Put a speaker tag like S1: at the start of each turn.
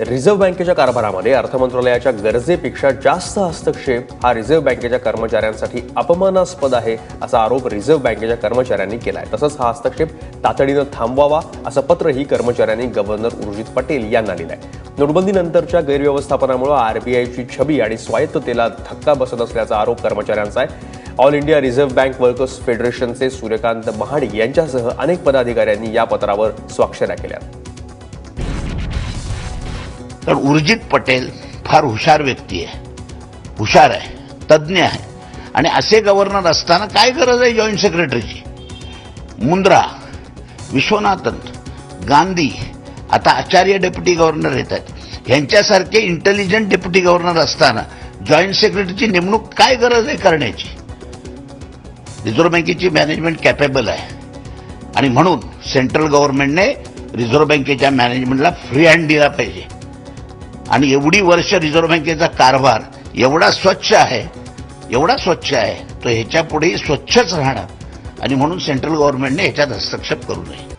S1: Reserve बँकेच्या कारभारामध्ये अर्थ मंत्रालयाच्या गरजेपेक्षा जास्त हस्तक्षेप हा रिझर्व्ह बँकेच्या कर्मचाऱ्यांसाठी अपमानास्पद आहे असा आरोप रिझर्व्ह बँकेच्या कर्मचाऱ्यांनी केला आहे तसंच हा हस्तक्षेप तातडीनं थांबवावा असं पत्रही कर्मचाऱ्यांनी गव्हर्नर उर्जित पटेल यांना लिहिलंय नोटबंदीनंतरच्या गैरव्यवस्थापनामुळे आरबीआयची छबी आणि स्वायत्ततेला धक्का बसत असल्याचा आरोप कर्मचाऱ्यांचा आहे. All India reserve bank workers फेडरेशनचे Suryakant Mahadik यांच्यासह अनेक पदाधिकाऱ्यांनी या पत्रावर स्वाक्षऱ्या केल्या.
S2: तर उर्जित पटेल फार हुशार व्यक्ती आहे. हुशार आहे तज्ज्ञ आहे. आणि असे गव्हर्नर असताना काय गरज आहे जॉईंट सेक्रेटरीची मुंद्रा विश्वनाथन गांधी आता आचार्य डेप्युटी गव्हर्नर येत आहेत. ह्यांच्यासारखे इंटेलिजंट डेप्युटी गव्हर्नर असताना जॉईंट सेक्रेटरीची नेमणूक काय गरज आहे करण्याची? रिझर्व्ह बँकेची मॅनेजमेंट कॅपेबल आहे. आणि म्हणून सेंट्रल गव्हर्नमेंटने रिझर्व्ह बँकेच्या मॅनेजमेंटला फ्री हँड दिला पाहिजे. आणि एवढी वर्ष रिझर्व्ह बँकेचा कारभार एवढा स्वच्छ आहे एवढा स्वच्छ आहे तो ह्याच्यापुढेही स्वच्छच राहणार. आणि म्हणून सेंट्रल गव्हर्नमेंटने ह्याच्यात हस्तक्षेप करू नये.